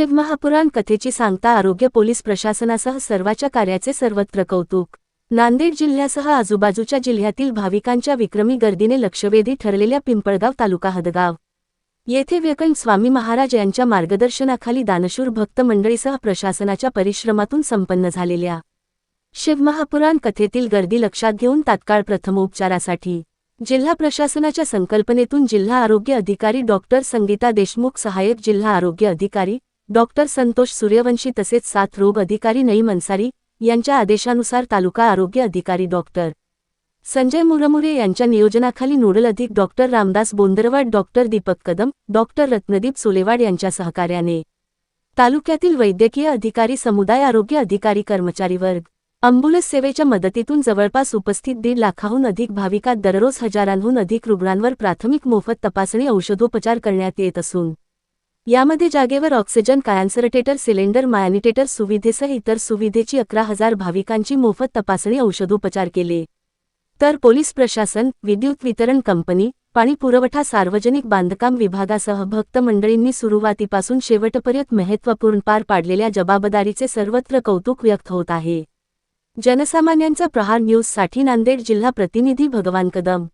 शिवमहापुराण कथेची सांगता आरोग्य पोलीस प्रशासनासह सर्वाच्या कार्याचे सर्वत्र कौतुक. नांदेड जिल्ह्यासह आजूबाजूच्या जिल्ह्यातील भाविकांच्या विक्रमी गर्दीने लक्षवेधी ठरलेल्या पिंपळगाव तालुका हदगाव. येथे व्यकण स्वामी महाराज यांच्या मार्गदर्शनाखाली दानशूर भक्त मंडळीसह प्रशासनाच्या परिश्रमातून संपन्न झालेल्या. शिवमहापुराण कथेतील गर्दी लक्षात घेऊन तात्काळ प्रथमोपचारासाठी. जिल्हा प्रशासनाच्या संकल्पनेतून जिल्हा आरोग्य अधिकारी डॉक्टर संगीता देशमुख सहाय्यक जिल्हा आरोग्य अधिकारी डॉक्टर संतोष सूर्यवंशी तसेच साथ रोग अधिकारी नईम अन्सारी यांच्या आदेशानुसार तालुका आरोग्य अधिकारी डॉक्टर संजय मुरमुरे यांच्या नियोजनाखाली नोडल अधिक doctor Ramdas Bondarwad doctor Deepak Kadam doctor Ratnadeep Solewad यांच्या सहकार्याने. तालुक्यातील वैद्यकीय अधिकारी समुदाय आरोग्य अधिकारी कर्मचारी वर्ग. अँब्युलन्स सेवेच्या मदतीतून जवळपास उपस्थित दीड लाखाहून अधिक भाविकात दररोज हजारांहून अधिक रुग्णांवर प्राथमिक मोफत तपासणी औषधोपचार करण्यात येत असून यामध्ये जागेवर ऑक्सिजन कायन्सरटेटर सिलेंडर मायनिटेटर सुविधेसह इतर सुविधेची अकरा हजार भाविकांची मोफत तपासणी औषधोपचार केले. तर पोलीस प्रशासन विद्युत वितरण कंपनी पाणी पुरवठा सार्वजनिक बांधकाम विभागासह भक्त मंडळींनी सुरुवातीपासून शेवटपर्यंत महत्त्वपूर्ण पार पाडलेल्या जबाबदारीचे सर्वत्र कौतुक व्यक्त होत आहे. जनसामान्यांचा प्रहार न्यूजसाठी नांदेड जिल्हा प्रतिनिधी भगवान कदम.